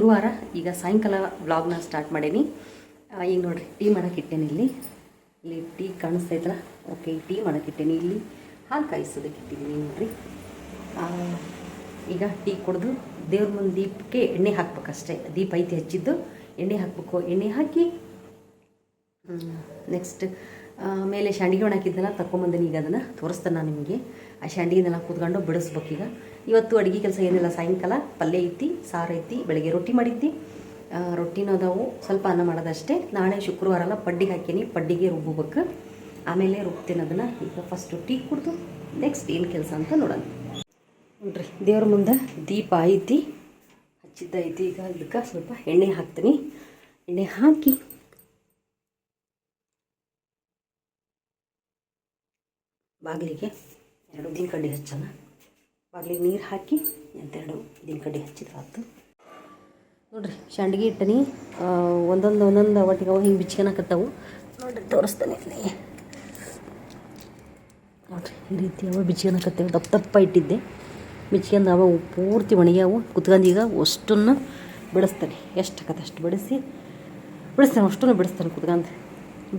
ಗುರುವಾರ ಈಗ ಸಾಯಂಕಾಲ ವ್ಲಾಗ್ನ ಸ್ಟಾರ್ಟ್ ಮಾಡೀನಿ. ಈಗ ನೋಡಿರಿ, ಟೀ ಮಾಡೋಕ್ಕಿಟ್ಟೇನೆ ಇಲ್ಲಿ. ಇಲ್ಲಿ ಟೀ ಕಾಣಿಸ್ತೈತಲ್ಲ ಓಕೆ, ಟೀ ಮಾಡೋಕ್ಕಿಟ್ಟೇನೆ ಇಲ್ಲಿ. ಹಾಲು ಕಾಯಿಸೋದಕ್ಕೆ ಇಟ್ಟಿದ್ದೀನಿ ನೋಡ್ರಿ. ಈಗ ಟೀ ಕುಡಿದು ದೇವ್ರ ಮುಂದೆ ದೀಪಕ್ಕೆ ಎಣ್ಣೆ ಹಾಕ್ಬೇಕಷ್ಟೇ. ದೀಪ ಐತಿ ಹಚ್ಚಿದ್ದು, ಎಣ್ಣೆ ಹಾಕಬೇಕು. ಎಣ್ಣೆ ಹಾಕಿ ನೆಕ್ಸ್ಟ್ ಮೇಲೆ ಶಾಂಡಿಗೆ ಒಣ ತಗೊಂಬಂದಿನಿ ಈಗ ಅದನ್ನು. ತೋರಿಸ್ತೇನೆ ನಿಮಗೆ. ಆ ಶಾಂಡಿಗೆನೆಲ್ಲ ಕೂತ್ಕೊಂಡು ಈಗ ಇವತ್ತು ಅಡುಗೆ ಕೆಲಸ ಏನಿಲ್ಲ, ಸಾಯಂಕಾಲ ಪಲ್ಯ ಐತಿ, ಸಾರು ಐತಿ, ಬೆಳಗ್ಗೆ ರೊಟ್ಟಿ ಮಾಡಿದ್ದಿ ರೊಟ್ಟಿನೂ ಅದಾವು. ಸ್ವಲ್ಪ ಅನ್ನ ಮಾಡೋದಷ್ಟೇ. ನಾಳೆ ಶುಕ್ರವಾರ ಎಲ್ಲ ಪಡ್ಡಿಗೆ ಹಾಕೀನಿ ಪಡ್ಡಿಗೆ ರುಬ್ಬಬೇಕು ಆಮೇಲೆ ರುಬ್ತೀನಿ ಅದನ್ನು. ಈಗ ಫಸ್ಟ್ ಟೀ ಕುಡಿದು ನೆಕ್ಸ್ಟ್ ಏನು ಕೆಲಸ ಅಂತ ನೋಡೋಣ. ನೋಡ್ರಿ, ದೇವ್ರ ಮುಂದೆ ದೀಪ ಐತಿ. ಹಚ್ಚಿದ್ದೈತಿ ಈಗ ಇದಕ್ಕೆ ಸ್ವಲ್ಪ ಎಣ್ಣೆ ಹಾಕ್ತೀನಿ. ಎಣ್ಣೆ ಹಾಕಿ ಬಾಗಿಲಿಗೆ ಎರಡು ಉದ್ದಿನ ಕಡ್ಡಿ ಹಚ್ಚೋಣ. ಬಾಗಿಲಿಗೆ ನೀರು ಹಾಕಿ ಎಂತೆರಡು ಉದ್ದಿನ ಕಡ್ಡಿ ಹಚ್ಚಿದ್ರೆ ಆಯ್ತು ನೋಡ್ರಿ, ಶಾಂಡ್ಗಿ ಇಟ್ಟನಿ. ಒಂದೊಂದು ಒಂದೊಂದು ಒಟ್ಟಿಗೆ ಹಿಂಗೆ ಬಿಚ್ಕೊಳಕತ್ತವು ನೋಡ್ರಿ, ತೋರಿಸ್ತಾನೆ. ನೋಡ್ರಿ, ಈ ರೀತಿ ಅವ ಬಿಚ್ಕೊಳಕತ್ತೇವೆ ದಪ್ಪ ದಪ್ಪ ಇಟ್ಟಿದ್ದೆ. ಬಿಚ್ಕೊಂಡು ಅವ ಪೂರ್ತಿ ಒಣಗ್ಯಾವು. ಕುತ್ಕೊಂಡು ಈಗ ಅಷ್ಟನ್ನು ಬಿಡಿಸ್ತಾನೆ. ಎಷ್ಟು ಹಾಕತ್ತೆ ಅಷ್ಟು ಬಿಡಿಸಿ. ಬಿಡಿಸ್ತಾನೆ, ಅಷ್ಟನ್ನು ಬಿಡಿಸ್ತಾನೆ ಕುತ್ಕೊಂಡು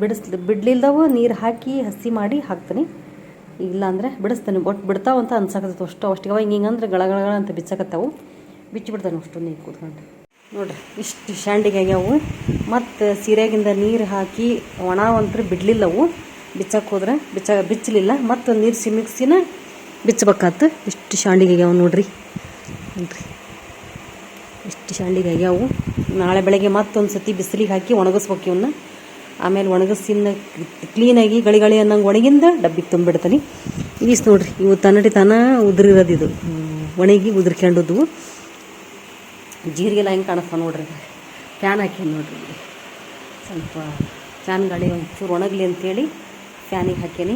ಬಿಡಿಸ್ ಬಿಡ್ಲಿಲ್ದವ ನೀರು ಹಾಕಿ ಹಸಿ ಮಾಡಿ ಹಾಕ್ತೀನಿ. ಇಲ್ಲ ಅಂದರೆ ಬಿಡಿಸ್ತೇನೆ ಒಟ್ಟು ಬಿಡ್ತಾವಂತ ಅನ್ಸಕತ್ತೈತೆ ಅಷ್ಟು ಅಷ್ಟಿಗೆ. ಹಿಂಗೆ ಹಿಂಗೆ ಅಂದ್ರೆ ಗಳ ಗಳ ಗಳ ಅಂತ ಬಿಚ್ಚಕತ್ತಾವು. ಬಿಚ್ಚಿಬಿಡ್ತಾನೆ ಅಷ್ಟು ನೀರು ಕೂತ್ಕೊಂಡು ನೋಡ್ರಿ, ಇಷ್ಟು ಶಾಂಡಿಗೆ ಆಗ್ಯಾವು. ಮತ್ತು ಸೀರೆಗಿಂದ ನೀರು ಹಾಕಿ ಒಣ ಬಿಡಲಿಲ್ಲ ಬಿಡಲಿಲ್ಲವು ಬಿಚ್ಚಕ್ಕೆ ಹೋದ್ರೆ ಬಿಚ್ಚ, ಬಿಚ್ಚಲಿಲ್ಲ. ಮತ್ತು ನೀರು ಸಿಮಿಕ್ಸಿನ ಬಿಚ್ಚಬೇಕಾತು ಇಷ್ಟು ಶಾಂಡಿಗೆ ಆಗ್ಯಾವು ನೋಡ್ರಿ. ನೋಡ್ರಿ, ಇಷ್ಟು ಶಾಂಡಿಗೆ ಆಗ್ಯಾವು. ನಾಳೆ ಬೆಳಗ್ಗೆ ಮತ್ತೊಂದು ಸತಿ ಬಿಸಿಲಿಗೆ ಹಾಕಿ ಒಣಗಿಸ್ಬೇಕು ಇವನ್ನ ಆಮೇಲೆ ಒಣಗಿಸಿನ ಕ್ಲೀನಾಗಿ ಗಳಿ ಗಳಿ ಅನ್ನಂಗೆ ಒಣಗಿಂದ ಡಬ್ಬಿಗೆ ತುಂಬಿಡ್ತೀನಿ. ಈಸ್ ನೋಡ್ರಿ, ಇವು ತನ್ನಡಿ ತನ ಉದುರಿರೋದು ಇದು. ಒಣಗಿ ಉದುರ್ಕೊಂಡದ್ದು ಜೀರಿಗೆ ಎಲ್ಲ ಹೆಂಗೆ ಕಾಣಿಸ್ತಾವ ನೋಡ್ರಿ. ಫ್ಯಾನ್ ಹಾಕಿ ನೋಡ್ರಿ. ಸ್ವಲ್ಪ ಫ್ಯಾನ್ ಗಾಳಿ ಒಂಚೂರು ಒಣಗಲಿ ಅಂತೇಳಿ ಫ್ಯಾನಿಗೆ ಹಾಕೇನಿ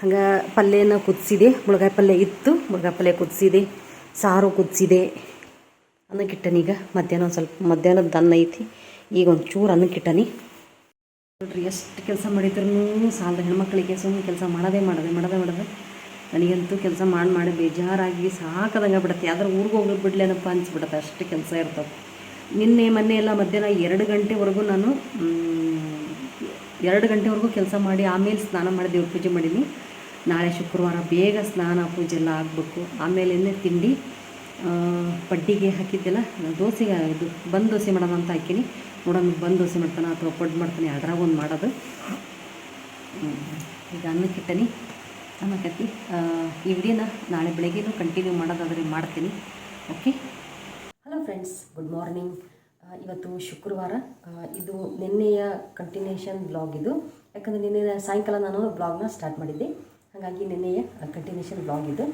ಹಂಗೆ ಪಲ್ಯನ ಕುದಿಸಿದೆ, ಮುಳುಗಾಯಿ ಪಲ್ಯ ಇತ್ತು, ಮುಳುಗಾಯಿ ಪಲ್ಯ ಕುದಿಸಿದೆ, ಸಾರು ಕುದಿಸಿದೆ. ಅನ್ನಕ್ಕಿಟ್ಟನೀಗ ಮಧ್ಯಾಹ್ನ ಒಂದು ಸ್ವಲ್ಪ ಮಧ್ಯಾಹ್ನದ ಅನ್ನ ಐತಿ. ಈಗ ಒಂದು ಚೂರು ಅನ್ನಕ್ಕಿಟ್ಟನಿ. ನೋಡ್ರಿ, ಎಷ್ಟು ಕೆಲಸ ಮಾಡಿದ್ರು ಸಾಲದ ಹೆಣ್ಮಕ್ಳಿಗೆ ಸುಮ್ಮನೆ ಕೆಲಸ ಮಾಡೋದೇ ಮಾಡೋದೇ ಮಾಡೋದೇ ಮಾಡೋದೇ ನನಗಂತೂ ಕೆಲಸ ಮಾಡಿ ಮಾಡಿ ಬೇಜಾರಾಗಿ ಸಾಕದಂಗೆ ಬಿಡುತ್ತೆ. ಆದ್ರೆ ಊರಿಗೆ ಹೋಗಿ ಬಿಡ್ಲೇನಪ್ಪ ಅನಿಸ್ಬಿಡುತ್ತೆ, ಅಷ್ಟು ಕೆಲಸ ಇರ್ತವೆ. ನಿನ್ನೆ, ಮೊನ್ನೆ ಎಲ್ಲ ಮಧ್ಯಾಹ್ನ ಎರಡು ಗಂಟೆವರೆಗೂ ನಾನು ಎರಡು ಗಂಟೆವರೆಗೂ ಕೆಲಸ ಮಾಡಿ ಆಮೇಲೆ ಸ್ನಾನ ಮಾಡಿ ದೇವ್ರ ಪೂಜೆ ಮಾಡೀನಿ. ನಾಳೆ ಶುಕ್ರವಾರ ಬೇಗ ಸ್ನಾನ ಪೂಜೆ ಎಲ್ಲ ಆಗಬೇಕು. ಆಮೇಲೆ ತಿಂಡಿ ಪಡ್ಡಿಗೆ ಹಾಕಿದ್ದೆಲ್ಲ, ದೋಸೆಗೆ ಇದು ಬಂದ್ ದೋಸೆ ಮಾಡೋಣ ಅಂತ ಹಾಕೀನಿ. ನೋಡೋಣ ಬಂದು ದೋಸೆ ಮಾಡ್ತಾನೆ ಅಥವಾ ಪಡ್ಡು ಮಾಡ್ತಾನೆ ಅದ್ರಾಗ ಒಂದು ಮಾಡೋದು? ಈಗ ಈಗ ಅನ್ನಕ್ಕಿಟ್ಟನಿ ಅನ್ನಕ್ಕತ್ತಿ ಈ ನಾಳೆ ಬೆಳಗ್ಗೆನೂ ಕಂಟಿನ್ಯೂ ಮಾಡೋದಾದರೆ ಮಾಡ್ತೀನಿ. Okay hello friends good morning ಇವತ್ತು ಶುಕ್ರವಾರ. ಇದು ನಿನ್ನೆಯ ಕಂಟಿನ್ಯೂಷನ್ ಬ್ಲಾಗ್ ಇದು. ಯಾಕಂದರೆ ನಿನ್ನೆ ಸಾಯಂಕಾಲ ನಾನು ಬ್ಲಾಗ್ನ ಸ್ಟಾರ್ಟ್ ಮಾಡಿದ್ದೆ. ಹಾಗಾಗಿ ನಿನ್ನೆಯ ಕಂಟಿನ್ಯೂಷನ್ ಬ್ಲಾಗ್ ಇದು.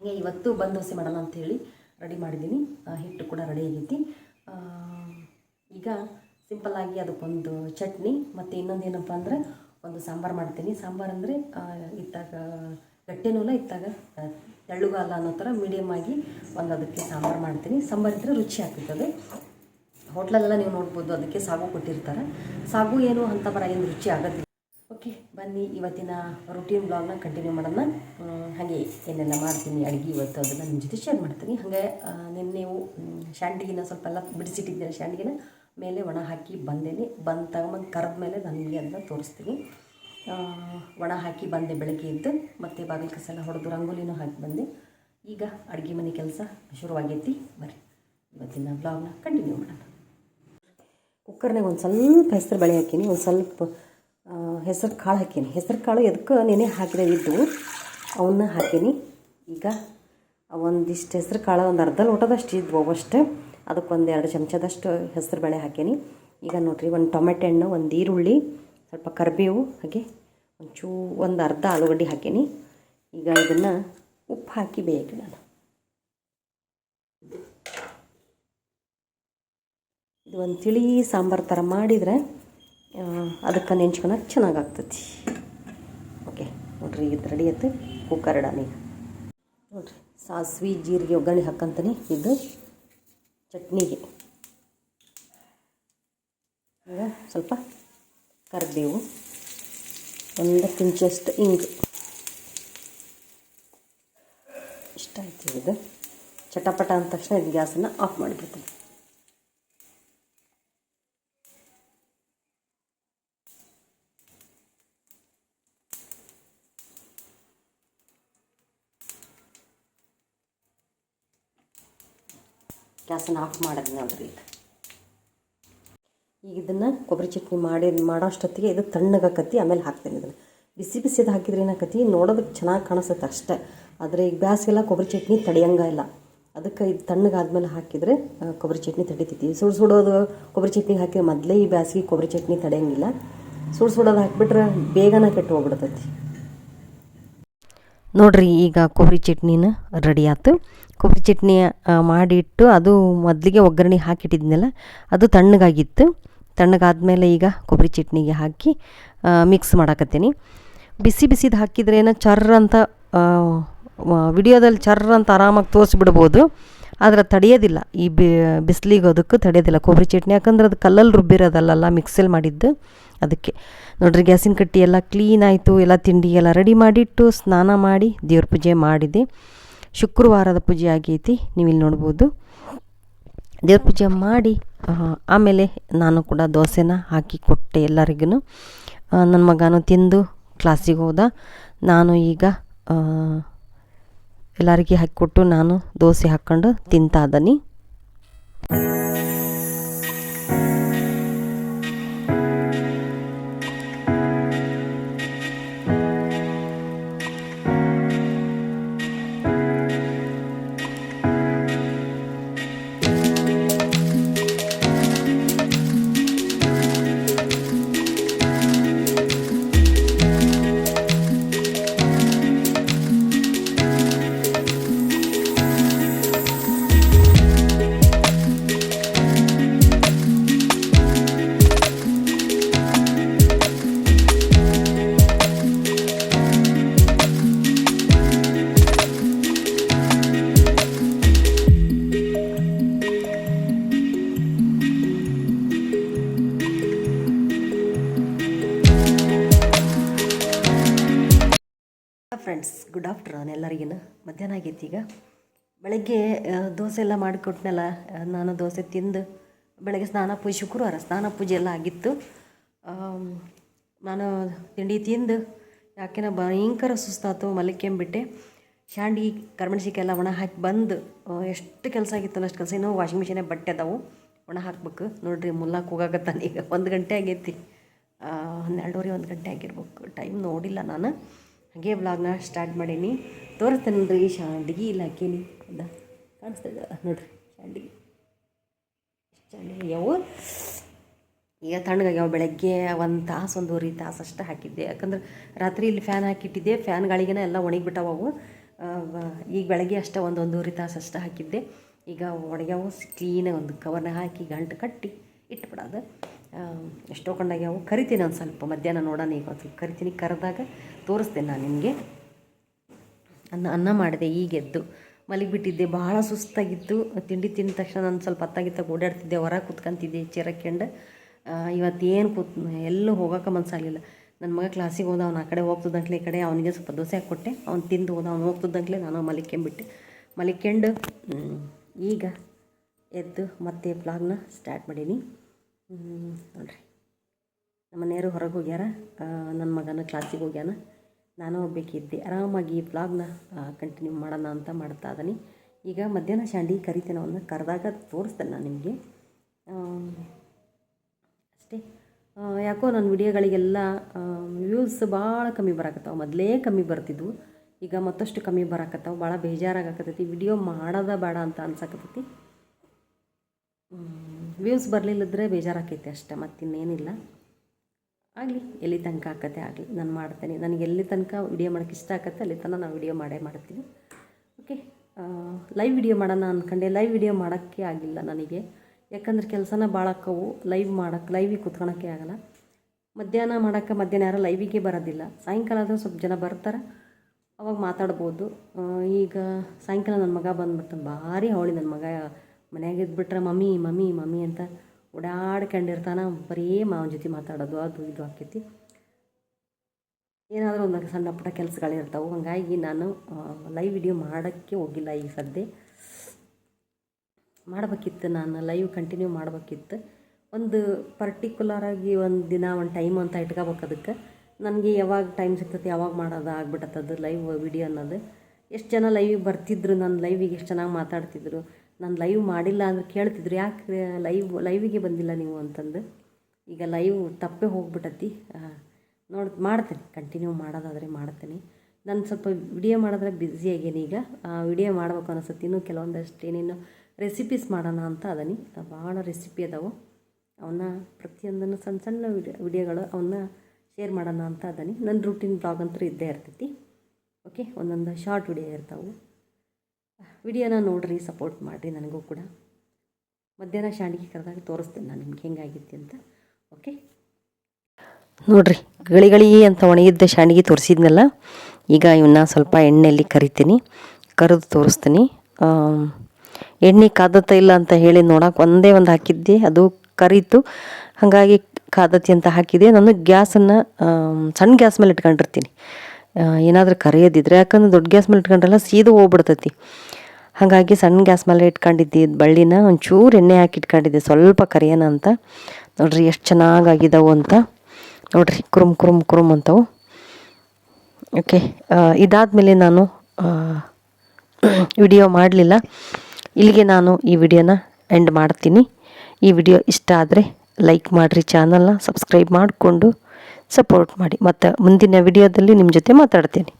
ಹೀಗೆ ಇವತ್ತು ಬಂದ್ ದೋಸೆ ಮಾಡೋಣ ಅಂತೇಳಿ ರೆಡಿ ಮಾಡಿದ್ದೀನಿ. ಹಿಟ್ಟು ಕೂಡ ರೆಡಿ ಆಗೈತಿ. ಈಗ ಸಿಂಪಲ್ಲಾಗಿ ಅದಕ್ಕೊಂದು ಚಟ್ನಿ ಮತ್ತು ಇನ್ನೊಂದು ಏನಪ್ಪ ಅಂದರೆ ಒಂದು ಸಾಂಬಾರು ಮಾಡ್ತೀನಿ. ಸಾಂಬಾರು ಅಂದರೆ ಇತ್ತಾಗ ಗಟ್ಟೆನೂ ಇಲ್ಲ ಇತ್ತಾಗ ತೆಳ್ಳುಗಾಲ ಅನ್ನೋ ಥರ ಮೀಡಿಯಮ್ ಆಗಿ ಒಂದು ಅದಕ್ಕೆ ಸಾಂಬಾರು ಮಾಡ್ತೀನಿ. ಸಾಂಬಾರು ಇದ್ದರೆ ರುಚಿ ಆಗ್ತದೆ. ಹೋಟ್ಲಲ್ಲೆಲ್ಲ ನೀವು ನೋಡ್ಬೋದು ಅದಕ್ಕೆ ಸಾಗು ಕೊಟ್ಟಿರ್ತಾರೆ. ಸಾಗು ಏನು ಅಂತ ಬರ ಏನು ರುಚಿ ಆಗೋದಿಲ್ಲ. ಓಕೆ ಬನ್ನಿ, ಇವತ್ತಿನ ರುಟೀನ್ ಬ್ಲಾಗ್ನ ಕಂಟಿನ್ಯೂ ಮಾಡೋಣ. ಹಾಗೆ ಏನೆಲ್ಲ ಮಾಡ್ತೀನಿ, ಅಡುಗೆ ಇವತ್ತು ಅದನ್ನು ನಿಮ್ಮ ಜೊತೆ ಶೇರ್ ಮಾಡ್ತೀನಿ. ಹಾಗೆ ನಿನ್ನೆವು ಶಾಂಡಿಗೆನ ಸ್ವಲ್ಪ ಎಲ್ಲ ಬಿಡಿಸಿಟ್ಟಿದ್ದೀರ ಶಾಂಡಿಗೆನ ಮೇಲೆ ಒಣ ಹಾಕಿ ಬಂದೇನೆ. ಬಂದು ತಗೊಂಬಂದು ಕರೆದ ಮೇಲೆ ನನಗೆ ಅದನ್ನ ತೋರಿಸ್ತೀನಿ. ಒಣ ಹಾಕಿ ಬಂದೆ ಬೆಳಗ್ಗೆ ಎದ್ದು, ಮತ್ತೆ ಬಾಗಿಲು ಕಸ ಎಲ್ಲ ಹೊಡೆದು ರಂಗೋಲಿನೂ ಹಾಕಿ ಬಂದೆ. ಈಗ ಅಡುಗೆ ಮನೆ ಕೆಲಸ ಶುರುವಾಗೈತಿ. ಬರ್ರಿ, ಇವತ್ತಿನ ಬ್ಲಾಗ್ನ ಕಂಟಿನ್ಯೂ ಮಾಡೋಣ. ಕುಕ್ಕರ್ನಾಗ ಒಂದು ಸ್ವಲ್ಪ ಹೆಸರು ಬೇಳೆ ಹಾಕೀನಿ, ಒಂದು ಸ್ವಲ್ಪ ಹೆಸರು ಕಾಳು ಹಾಕೀನಿ. ಹೆಸರು ಕಾಳು ಎದಕ್ಕೆ ನೆನೆ ಹಾಕಿದ ಇದ್ದು, ಅವನ್ನ ಹಾಕೀನಿ. ಈಗ ಒಂದಿಷ್ಟು ಹೆಸರು ಕಾಳು, ಒಂದು ಅರ್ಧ ಲೋಟದಷ್ಟು ಇದ್ವು ಅವಷ್ಟು. ಅದಕ್ಕೊಂದು ಎರಡು ಚಮಚದಷ್ಟು ಹೆಸರು ಬೇಳೆ ಹಾಕೀನಿ. ಈಗ ನೋಡಿರಿ, ಒಂದು ಟೊಮೆಟೊ ಹಣ್ಣು, ಒಂದು ಈರುಳ್ಳಿ, ಸ್ವಲ್ಪ ಕರಿಬೇವು, ಹಾಗೆ ಒಂಚೂ, ಒಂದು ಅರ್ಧ ಆಲೂಗಡ್ಡೆ ಹಾಕೀನಿ. ಈಗ ಇದನ್ನು ಉಪ್ಪು ಹಾಕಿ ನಾನು ಇದು ಒಂದು ತಿಳಿ ಸಾಂಬಾರು ಥರ ಮಾಡಿದರೆ ಅದಕ್ಕೆ ನೆಂಚ್ಕೊಳಕ್ಕೆ ಚೆನ್ನಾಗಾಗ್ತೈತಿ. ಓಕೆ, ನೋಡಿರಿ ಇದು ರೆಡಿ ಆಯ್ತು. ಕುಕ್ಕರ್ ಇಡಾನ ಈಗ. ನೋಡ್ರಿ, ಸಾಸಿವೆ, ಜೀರಿಗೆ, ಒಗ್ಗರಣೆ ಹಾಕಂತಾನೆ ಇದು ಚಟ್ನಿಗೆ. ಈಗ ಸ್ವಲ್ಪ ಕರಿಬೇವು, ಒಂದು ಪಿಂಚಷ್ಟು ಇಂಗು. ಇಷ್ಟ ಆಯ್ತು ಇದು ಚಟಪಟ ಅಂದ ತಕ್ಷಣ ಇದು ಗ್ಯಾಸನ್ನು ಆಫ್ ಮಾಡಿಬಿಡ್ತೀನಿ. ಗ್ಯಾಸನ್ನು ಆಫ್ ಮಾಡಿದ್ವಿ ನೋಡ್ರಿ ಈಗ ಈಗ ಇದನ್ನು ಕೊಬ್ಬರಿ ಚಟ್ನಿ ಮಾಡಿ ಮಾಡೋ ಅಷ್ಟೊತ್ತಿಗೆ ಇದು ತಣ್ಣಗಾಕತಿ ಆಮೇಲೆ ಹಾಕ್ತೇನೆ ಇದನ್ನು. ಬಿಸಿ ಬಿಸಿದು ಹಾಕಿದ್ರೆ ಏನಾಕತಿ ನೋಡೋದಕ್ಕೆ ಚೆನ್ನಾಗಿ ಕಾಣಿಸುತ್ತೆ ಅಷ್ಟೇ. ಆದರೆ ಈಗ ಬ್ಯಾಸಿಗೆಲ್ಲ ಕೊಬ್ಬರಿ ಚಟ್ನಿ ತಡಿಯಂಗ ಇಲ್ಲ. ಅದಕ್ಕೆ ಇದು ತಣ್ಣಗಾದ್ಮೇಲೆ ಹಾಕಿದರೆ ಕೊಬ್ಬರಿ ಚಟ್ನಿ ತಡಿತೈತಿ. ಸುಡು ಸುಡೋದು ಕೊಬ್ಬರಿ ಚಟ್ನಿ ಹಾಕಿದ್ರೆ ಮೊದಲೇ ಈ ಬ್ಯಾಸ್ಗೆ ಕೊಬ್ಬರಿ ಚಟ್ನಿ ತಡೆಯಂಗಿಲ್ಲ. ಸುಡು ಸುಡೋದು ಹಾಕಿಬಿಟ್ರೆ ಬೇಗನೆ ಕೆಟ್ಟು ಹೋಗ್ಬಿಡ್ತೈತಿ. ನೋಡ್ರಿ, ಈಗ ಕೊಬ್ಬರಿ ಚಟ್ನಿನ ರೆಡಿ ಆಯ್ತು ಕೊಬ್ಬರಿ ಚಟ್ನಿ ಮಾಡಿಟ್ಟು ಅದು ಮೊದಲಿಗೆ ಒಗ್ಗರಣೆ ಹಾಕಿಟ್ಟಿದ್ನಲ್ಲ, ಅದು ತಣ್ಣಗಾಗಿತ್ತು. ತಣ್ಣಗಾದಮೇಲೆ ಈಗ ಕೊಬ್ಬರಿ ಚಟ್ನಿಗೆ ಹಾಕಿ ಮಿಕ್ಸ್ ಮಾಡಾಕತ್ತೀನಿ. ಬಿಸಿ ಬಿಸಿದು ಹಾಕಿದ್ರೇನ ಚರ್ರ ಅಂತ ವಿಡಿಯೋದಲ್ಲಿ ಚರ್ರ ಅಂತ ಆರಾಮಾಗಿ ತೋರಿಸ್ಬಿಡ್ಬೋದು. ಆದರೆ ತಡೆಯೋದಿಲ್ಲ. ಈ ಬಿಸಿಲಿಗೆ ಅದಕ್ಕೆ ತಡೆಯೋದಿಲ್ಲ. ಕೊಬ್ಬರಿ ಚಟ್ನಿ, ಯಾಕಂದ್ರೆ ಅದು ಕಲ್ಲಲ್ಲಿ ರುಬ್ಬಿರೋದಲ್ಲ ಮಿಕ್ಸಲ್ಲಿ ಮಾಡಿದ್ದು. ಅದಕ್ಕೆ. ನೋಡ್ರಿ ಗ್ಯಾಸಿನ ಕಟ್ಟಿ ಎಲ್ಲ ಕ್ಲೀನ್ ಆಯಿತು, ಎಲ್ಲ ತಿಂಡಿ ಎಲ್ಲ ರೆಡಿ ಮಾಡಿಟ್ಟು ಸ್ನಾನ ಮಾಡಿ ದೇವ್ರ ಪೂಜೆ ಮಾಡಿದೆ. ಶುಕ್ರವಾರದ ಪೂಜೆ ಆಗೈತಿ ನೀವು ಇಲ್ಲಿ ನೋಡ್ಬೋದು. ದೇವ್ರ ಪೂಜೆ ಮಾಡಿ ಆಮೇಲೆ ನಾನು ಕೂಡ ದೋಸೆನ ಹಾಕಿ ಕೊಟ್ಟೆ ಎಲ್ಲರಿಗೂ ನನ್ನ ಮಗನೂ ತಿಂದು ಕ್ಲಾಸಿಗೆ ಹೋದ. ನಾನು ಈಗ ಎಲ್ಲರಿಗೆ ಹಾಕಿಕೊಟ್ಟು ನಾನು ದೋಸೆ ಹಾಕ್ಕೊಂಡು ತಿಂತಾ ಇದ್ದೀನಿ. ಗುಡ್ ಆಫ್ಟರ್ನೂನ್ ಎಲ್ಲರಿಗೂ ಮಧ್ಯಾಹ್ನ ಆಗೈತಿ ಈಗ. ಬೆಳಗ್ಗೆ ದೋಸೆ ಎಲ್ಲ ಮಾಡಿಕೊಟ್ನಲ್ಲ ನಾನು ದೋಸೆ ತಿಂದು, ಬೆಳಗ್ಗೆ ಸ್ನಾನ ಪೂಜೆ, ಶುಕ್ರವಾರ ಸ್ನಾನ ಪೂಜೆ ಎಲ್ಲ ಆಗಿತ್ತು. ನಾನು ತಿಂಡಿ ತಿಂದು, ಯಾಕೆನ ಭಯಂಕರ ಸುಸ್ತಾತು ಮಲಿಕೆಂಬಿಟ್ಟೆ ಶಾಂಡಿ ಕರ್ಮೆಣ್ಸಿಕಾಯಿ ಎಲ್ಲ ಒಣ ಹಾಕಿ ಬಂದು ಎಷ್ಟು ಕೆಲಸ ಆಗಿತ್ತಲ್ಲ, ಅಷ್ಟು ಕೆಲಸ. ಇನ್ನೂ ವಾಷಿಂಗ್ ಮಿಷಿನೇ ಬಟ್ಟೆ ಅದಾವು. ಒಣ ಹಾಕ್ಬೇಕು. ನೋಡಿರಿ, ಮುಲ್ಲಾಕ್ ಹೋಗಾಕತ್ತಾನ ಈಗ ಒಂದು ಗಂಟೆ ಆಗೈತಿ. ಹನ್ನೆರಡುವರೆ ಒಂದು ಗಂಟೆ ಆಗಿರ್ಬೇಕು. ಟೈಮ್ ನೋಡಿಲ್ಲ ನಾನು. ಹಾಗೆ ಬ್ಲಾಗ್ನ ಸ್ಟಾರ್ಟ್ ಮಾಡೀನಿ. ತೋರಿಸ್ತೇನೆ ನೋಡ್ರಿ ಶಾಂಡಿಗೆ ಇಲ್ಲ ಹಾಕೀನಿ ಅದ ಕಾಣಿಸ್ತಾ ಇದೆ ನೋಡ್ರಿ. ಶಾಂಡಿಗೆ. ಯಾವ ಈಗ ತಣ್ಣಗಾಗ್ಯಾವ ಬೆಳಗ್ಗೆ. ಒಂದು ತಾಸು, ಒಂದೂವರೆ ತಾಸು ಅಷ್ಟು ಹಾಕಿದ್ದೆ. ಯಾಕಂದ್ರೆ ರಾತ್ರಿ ಇಲ್ಲಿ ಫ್ಯಾನ್ ಹಾಕಿಟ್ಟಿದ್ದೆ. ಫ್ಯಾನ್ ಗಾಳಿಗೆನ ಎಲ್ಲ ಒಣಗಿಬಿಟ್ಟವು ಅವು. ಈಗ ಬೆಳಗ್ಗೆ ಅಷ್ಟೇ ಒಂದು ಒಂದೂವರೆ ತಾಸು ಅಷ್ಟು ಹಾಕಿದ್ದೆ. ಈಗ ಒಣಗ್ಯಾವು. ಕ್ಲೀನಾಗಿ ಒಂದು ಕವರ್ನ ಹಾಕಿ ಗಂಟು ಕಟ್ಟಿ ಇಟ್ಬಿಡೋದು. ಎಷ್ಟೋ ಕಂಡಾಗ್ಯಾವು ಕರಿತೀನಿ ಒಂದು ಸ್ವಲ್ಪ. ಮಧ್ಯಾಹ್ನ ನೋಡೋಣ ಈಗ ಒಂದು ಸ್ವಲ್ಪ ಕರಿತೀನಿ ಕರೆದಾಗ ತೋರಿಸ್ತೇನೆ ನಾನು ನಿಮಗೆ. ಅನ್ನ ಅನ್ನ ಮಾಡಿದೆ ಈಗೆದ್ದು ಮಲಗಿಬಿಟ್ಟಿದ್ದೆ, ಭಾಳ ಸುಸ್ತಾಗಿತ್ತು. ತಿಂಡಿ ತಿಂದ ತಕ್ಷಣ ನಾನು ಸ್ವಲ್ಪ ಹತ್ತಾಗಿತ್ತ ಓಡಾಡ್ತಿದ್ದೆ ಹೊರ ಕೂತ್ಕೊಂತಿದ್ದೆ ಚೇರಕ್ಕೆಂಡು ಇವತ್ತೇನು ಕೂತ್, ಎಲ್ಲೂ ಹೋಗೋಕೆ ಮನಸ್ಸಾಗಲಿಲ್ಲ ನನ್ನ ಮಗ ಕ್ಲಾಸಿಗೆ ಹೋದ, ಅವ್ನು ಆ ಕಡೆ ಹೋಗ್ತಿದ್ದಂಕ್ಲೆ ಈ ಕಡೆ, ಅವನಿಗೆ ಸ್ವಲ್ಪ ದೋಸೆ ಹಾಕ್ಕೊಟ್ಟೆ. ಅವ್ನು ತಿಂದು ಹೋದ, ಅವ್ನು ಹೋಗ್ತಿದ್ದಂಕ್ಲೆ ನಾನು ಮಲಿಕೆಂಬಿಟ್ಟೆ ಮಲಿಕೆಂಡು ಈಗ ಎದ್ದು ಮತ್ತೆ ಬ್ಲಾಗ್ನ ಸ್ಟಾರ್ಟ್ ಮಾಡೀನಿ. ನೋಡ್ರಿ. ನಮ್ಮ ಮನೆಯವರು ಹೊರಗೆ ಹೋಗ್ಯಾರ. ನನ್ನ ಮಗನ ಕ್ಲಾಸಿಗೆ ಹೋಗ್ಯಾನ. ನಾನು ಹೋಗ್ಬೇಕಿದ್ದೆ ಆರಾಮಾಗಿ ಈ ಬ್ಲಾಗ್ನ ಕಂಟಿನ್ಯೂ ಮಾಡೋಣ ಅಂತ ಮಾಡ್ತಾ ಇದ್ದೀನಿ ಈಗ ಮಧ್ಯಾಹ್ನ ಶಾಂಡಿ ಕರಿತೇನೆ ಅವನ್ನ ಕರೆದಾಗ ತೋರಿಸ್ತೇನೆ ನಾನು ನಿಮಗೆ. ಅಷ್ಟೇ. ಯಾಕೋ ನನ್ನ ವಿಡಿಯೋಗಳಿಗೆಲ್ಲ ವ್ಯೂಸ್ ಭಾಳ ಕಮ್ಮಿ ಬರಾಕತ್ತಾವ. ಮೊದಲೇ ಕಮ್ಮಿ ಬರ್ತಿದ್ವು. ಈಗ ಮತ್ತಷ್ಟು ಕಮ್ಮಿ ಬರಾಕತ್ತಾವ. ಭಾಳ ಬೇಜಾರಾಗಕತ್ತೈತಿ ವಿಡಿಯೋ ಮಾಡೋದ ಬೇಡ ಅಂತ ಅನ್ಸಕತ್ತೈತಿ. ವ್ಯೂಸ್ ಬರಲಿಲ್ಲದ್ರೆ ಬೇಜಾರಾಕೈತೆ ಅಷ್ಟೆ, ಮತ್ತಿನ್ನೇನಿಲ್ಲ. ಆಗಲಿ, ಎಲ್ಲಿ ತನಕ ಆಕತ್ತೆ, ಆಗಲಿ, ನಾನು ಮಾಡ್ತೇನೆ. ನನಗೆ ಎಲ್ಲಿ ತನಕ ವಿಡಿಯೋ ಮಾಡೋಕ್ಕೆ ಇಷ್ಟ ಆಗತ್ತೆ ಅಲ್ಲಿ ತನಕ ನಾವು ವಿಡಿಯೋ ಮಾಡೇ ಮಾಡ್ತೀನಿ. ಓಕೆ ಲೈವ್ ವಿಡಿಯೋ ಮಾಡೋಣ ಅಂದ್ಕೊಂಡೆ ಲೈವ್ ವಿಡಿಯೋ ಮಾಡೋಕ್ಕೆ ಆಗಿಲ್ಲ ನನಗೆ. ಯಾಕಂದ್ರೆ ಕೆಲಸನ ಭಾಳಕ್ಕವು ಲೈವ್ ಮಾಡೋಕ್ಕೆ ಲೈವಿಗೆ ಕುತ್ಕೊಳಕ್ಕೆ ಆಗಲ್ಲ. ಮಧ್ಯಾಹ್ನ ಮಾಡೋಕ್ಕೆ ಮಧ್ಯಾಹ್ನ ಯಾರು ಲೈವಿಗೆ ಬರೋದಿಲ್ಲ. ಸಾಯಂಕಾಲ ಆದರೂ ಸ್ವಲ್ಪ ಜನ ಬರ್ತಾರೆ, ಅವಾಗ ಮಾತಾಡ್ಬೋದು. ಈಗ ಸಾಯಂಕಾಲ ನನ್ನ ಮಗ ಬಂದ್ಬಿಟ್ಟು ಭಾರಿ ಅವಳಿ ನನ್ನ ಮಗ. ಮನ್ಯಾಗ ಇದ್ಬಿಟ್ರೆ ಮಮ್ಮಿ ಮಮ್ಮಿ ಮಮ್ಮಿ ಅಂತ ಓಡಾಡ್ಕೊಂಡಿರ್ತಾನೆ. ಬರೀ ಮಾವನ ಜೊತೆ ಮಾತಾಡೋದು, ಅದು ಇದು ಆಕೈತಿ. ಏನಾದರೂ ಒಂದು ಸಣ್ಣ ಪುಟ್ಟ ಕೆಲಸಗಳಿರ್ತಾವೆ ಹಾಗಾಗಿ ನಾನು ಲೈವ್ ವಿಡಿಯೋ ಮಾಡೋಕ್ಕೆ ಹೋಗಿಲ್ಲ ಈಗ ಸದ್ಯ ಮಾಡಬೇಕಿತ್ತು ನಾನು ಲೈವ್ ಕಂಟಿನ್ಯೂ ಮಾಡಬೇಕಿತ್ತು. ಒಂದು ಪರ್ಟಿಕ್ಯುಲರಾಗಿ ಒಂದು ದಿನ, ಒಂದು ಟೈಮ್ ಅಂತ ಇಟ್ಕೋಬೇಕು ಅದಕ್ಕೆ. ನನಗೆ ಯಾವಾಗ ಟೈಮ್ ಸಿಗ್ತದೆ ಯಾವಾಗ ಮಾಡೋದು ಆಗ್ಬಿಟ್ಟತ್ತದು ಲೈವ್ ವಿಡಿಯೋ ಅನ್ನೋದು. ಎಷ್ಟು ಜನ ಲೈವಿಗೆ ಬರ್ತಿದ್ರು ನನ್ನ ಲೈವಿಗೆ ಎಷ್ಟು ಚೆನ್ನಾಗಿ ಮಾತಾಡ್ತಿದ್ರು. ನಾನು ಲೈವ್ ಮಾಡಿಲ್ಲ ಅಂದ್ರೆ ಕೇಳ್ತಿದ್ರು, ಯಾಕೆ ಲೈವ್ ಲೈವಿಗೆ ಬಂದಿಲ್ಲ ನೀವು ಅಂತಂದು. ಈಗ ಲೈವ್ ತಪ್ಪೇ ಹೋಗ್ಬಿಟ್ಟತಿ ನೋಡ್, ಮಾಡ್ತೀನಿ ಕಂಟಿನ್ಯೂ ಮಾಡೋದಾದರೆ ಮಾಡ್ತೀನಿ. ನಾನು ಸ್ವಲ್ಪ ವಿಡಿಯೋ ಮಾಡಿದ್ರೆ ಬ್ಯುಸಿ ಆಗೇನಿ ಈಗ. ವಿಡಿಯೋ ಮಾಡ್ಬೇಕು ಅನ್ನಿಸುತ್ತೆ ಇನ್ನೂ ಕೆಲವೊಂದಷ್ಟು ಏನೇನು ರೆಸಿಪೀಸ್ ಮಾಡೋಣ ಅಂತ ಅದನಿ. ಭಾಳ ರೆಸಿಪಿ ಅದಾವೆ. ಅವನ್ನ ಪ್ರತಿಯೊಂದನ್ನು ಸಣ್ಣ ಸಣ್ಣ ವಿಡಿಯೋ ವಿಡಿಯೋಗಳು ಅವನ್ನ ಶೇರ್ ಮಾಡೋಣ ಅಂತ ಅದನಿ. ನನ್ನ ರೂಟೀನ್ ಬ್ಲಾಗ್ ಅಂತೂ ಇದ್ದೇ ಇರ್ತೈತಿ. ಓಕೆ ಒಂದೊಂದು ಶಾರ್ಟ್ ವಿಡಿಯೋ ಇರ್ತಾವೆ. ವಿಡಿಯೋನ ನೋಡ್ರಿ ಸಪೋರ್ಟ್ ಮಾಡಿರಿ ನನಗೂ ಕೂಡ. ಮಧ್ಯಾಹ್ನ ಶಾಂಡಿಗೆ ಕರೆದಾಗ ತೋರಿಸ್ತೇನೆ ನಾನು ನಿಮ್ಗೆ ಹೆಂಗಾಗಿತ್ತು ಅಂತ. ಓಕೆ ನೋಡ್ರಿ, ಗಳಿ ಗಳಿ ಅಂತ ಒಣಗಿದ್ದ ಶಾಂಡಿಗೆ ತೋರಿಸಿದ್ನಲ್ಲ, ಈಗ ಇವನ್ನ ಸ್ವಲ್ಪ ಎಣ್ಣೆಯಲ್ಲಿ ಕರಿತೀನಿ. ಕರೆದು ತೋರಿಸ್ತೀನಿ. ಎಣ್ಣೆ ಕಾದತ್ತ ಇಲ್ಲ ಅಂತ ಹೇಳಿ ನೋಡೋಕೆ ಒಂದೇ ಒಂದು ಹಾಕಿದ್ದೆ, ಅದು ಕರೀತು. ಹಾಗಾಗಿ ಕಾದತಿ ಅಂತ ಹಾಕಿದೆ. ನಾನು ಗ್ಯಾಸನ್ನು ಸಣ್ಣ ಗ್ಯಾಸ್ ಮೇಲೆ ಇಟ್ಕೊಂಡಿರ್ತೀನಿ. ಏನಾದರೂ ಕರಿಯೋದಿದ್ರೆ, ಯಾಕಂದ್ರೆ ದೊಡ್ಡ ಗ್ಯಾಸ್ ಮೇಲೆ ಇಟ್ಕೊಂಡ್ರಲ್ಲ, ಸೀದಾ ಹೋಗ್ಬಿಡ್ತೈತಿ. ಹಾಗಾಗಿ ಸಣ್ಣ ಗ್ಯಾಸ್ ಮೇಲೆ ಇಟ್ಕೊಂಡಿದ್ದೆ ಇದ್ ಬಳ್ಳಿನ, ಒಂಚೂರು ಎಣ್ಣೆ ಹಾಕಿ ಇಟ್ಕೊಂಡಿದ್ದೆ. ಸ್ವಲ್ಪ ಕರಿಯೋಣ ಅಂತ. ನೋಡ್ರಿ ಎಷ್ಟು ಚೆನ್ನಾಗಾಗಿದ್ದಾವು ಅಂತ. ನೋಡ್ರಿ, ಕುರುಮ್ ಕುರುಮ್ ಕುರುಮ್ ಅಂತವು. ಓಕೆ ಇದಾದಮೇಲೆ ನಾನು ವಿಡಿಯೋ ಮಾಡಲಿಲ್ಲ. ಇಲ್ಲಿಗೆ ನಾನು ಈ ವಿಡಿಯೋನ ಎಂಡ್ ಮಾಡ್ತೀನಿ. ಈ ವಿಡಿಯೋ ಇಷ್ಟ ಆದರೆ ಲೈಕ್ ಮಾಡಿರಿ ಚಾನಲ್ನ ಸಬ್ಸ್ಕ್ರೈಬ್ ಮಾಡಿಕೊಂಡು ಸಪೋರ್ಟ್ ಮಾಡಿ. ಮತ್ತು ಮುಂದಿನ ವಿಡಿಯೋದಲ್ಲಿ ನಿಮ್ಮ ಜೊತೆ ಮಾತಾಡ್ತೀನಿ.